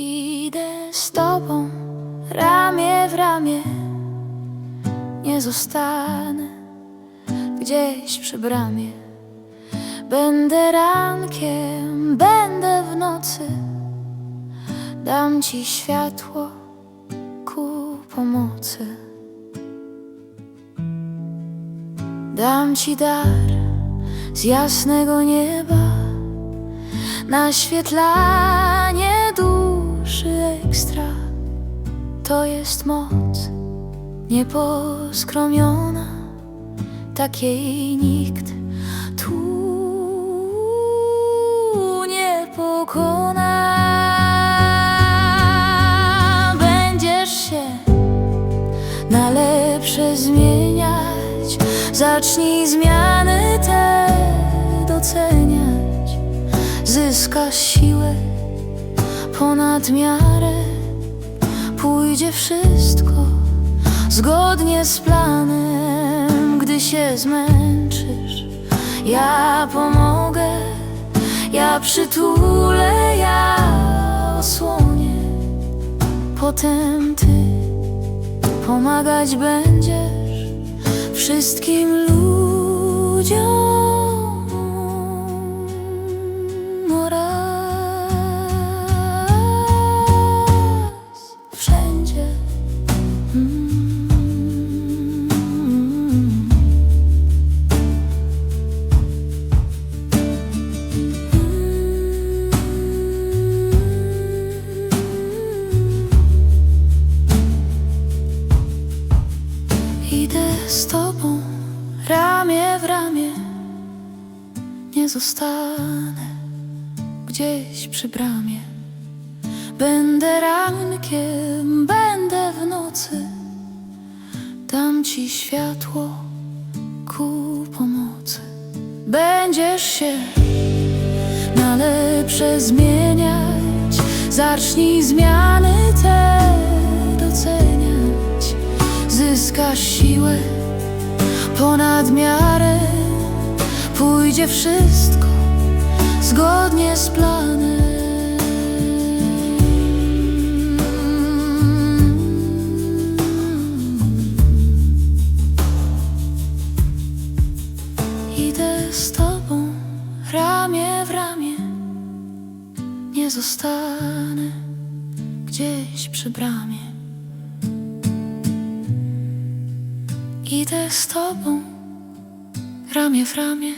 Idę z tobą ramię w ramię. Nie zostanę gdzieś przy bramie. Będę rankiem, będę w nocy. Dam ci światło ku pomocy. Dam ci dar z jasnego nieba. Naświetlaj to jest moc nieposkromiona, takiej nikt tu nie pokona. Będziesz się na lepsze zmieniać, zacznij zmiany te doceniać. Zyskasz siłę ponad miarę, pójdzie wszystko zgodnie z planem, gdy się zmęczysz. Ja pomogę, ja przytulę, ja osłonię. Potem ty pomagać będziesz wszystkim ludziom z tobą ramię w ramię, nie zostanę gdzieś przy bramie. Będę rankiem, będę w nocy, dam ci światło ku pomocy. Będziesz się na lepsze zmieniać, zacznij zmiany te doceniać. Zyskasz siłę ponad miarę, pójdzie wszystko zgodnie z planem. Idę z tobą ramię w ramię, nie zostanę gdzieś przy bramie. Idę z tobą ramię w ramię.